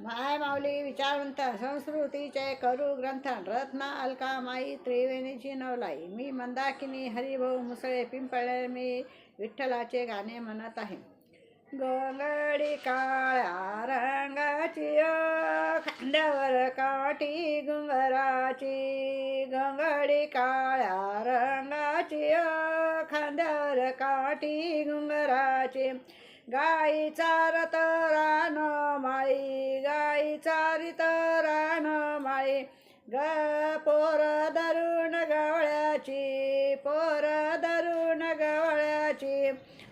माय माऊली विचारवंत संस्कृतीचे करू ग्रंथ रत्न अलका माई त्रिवेणीची नवलाई मी मंदाकिनी हरिभाऊ मुसळे पिंपळे मी विठ्ठलाचे गाणे म्हणत आहे. गोंगडी काळ्या रंगाची खांद्यावर काठी गुंगराची गोंगडी काळ्या रंगाची खांद्यावर काठी गुंगराची गाई चारत रान ग पोर धरून गवळ्याची पोर धरून गवळ्याची.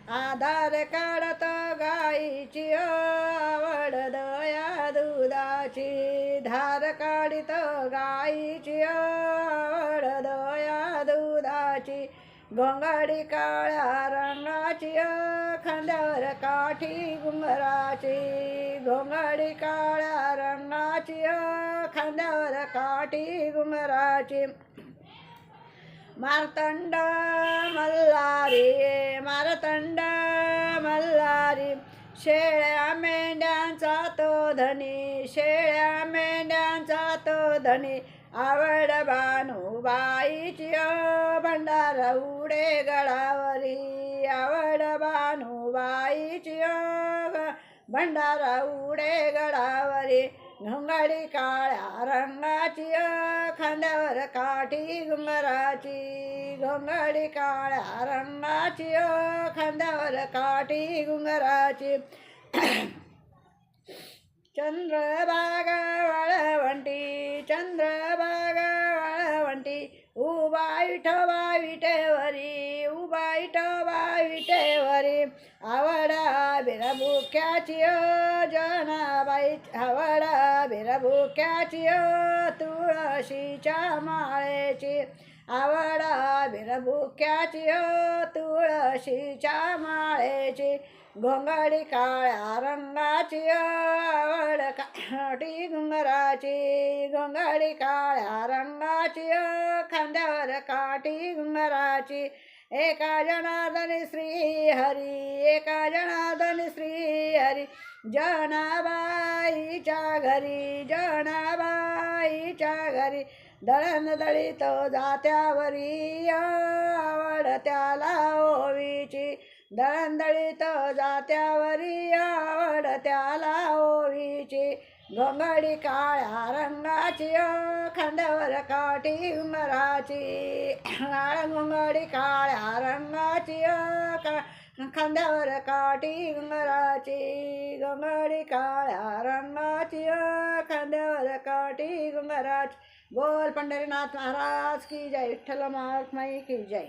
आधार काढत गाईची आवड दया दुधाची. धार काढित गाईची आवड दया दुधाची. गोंगाडी काळ्या रंगाची खांद्यावर काठी घुंगराची. गोंगाडी काळ्या रंगाची खांद्यावर काठी गुंगराची मारतंड मल्हारी मारतंड मल्हारी. शेळ्या मेंढ्यांचा तो धनी शेळ्या मेंढ्यांचा तो धनी. आवड बानूबाईची ओ, भंडारा उडे गळावरी आवड बानूबाईची ओ, ग- भंडारा उडे गळावरी घोंगाडी काळ्या रंगाची खांद्यावर काठी घुंगराची. घोंगाडी काळ्या रंगाची खांद्यावर काठी घुंगराची. चंद्रभागा वाळवंटी चंद्रभागा वाळवंटी. उभा विठोबा विटेवरी उभा विठोबा विटेवरी आवडा बिरभुक्याची जनाबाई आवडा बिरभुक्याची तुळशीच्या माळेची. आवडा बिरभुक्याची तुळशीच्या माळेची. घोंगडी काळ्या रंगाची आवड काठी घुंगराची. घोंगडी काळ्या रंगाची खांद्यावर काठी घुंगराची. एका जनार्दनी श्री हरी एका जनार्दनी श्री हरी जनाबाईच्या घरी जनाबाईच्या घरी दळण दळीत जात्यावरी आवड त्याला दळण दळीत जात्यावरी आवड त्याला ओवीची। गोंगडी काळ्या रंगाची खांद्यावर काठी उमराची काळ गोंगडी काळ्या रंगाची का खांद्यावर काठी गुंगराची गोंगडी काळ्या रंगाची खांद्यावर काठी गुंगराची बोल पंढरीनाथ महाराज की जय. विठ्ठल महात्माई की जय.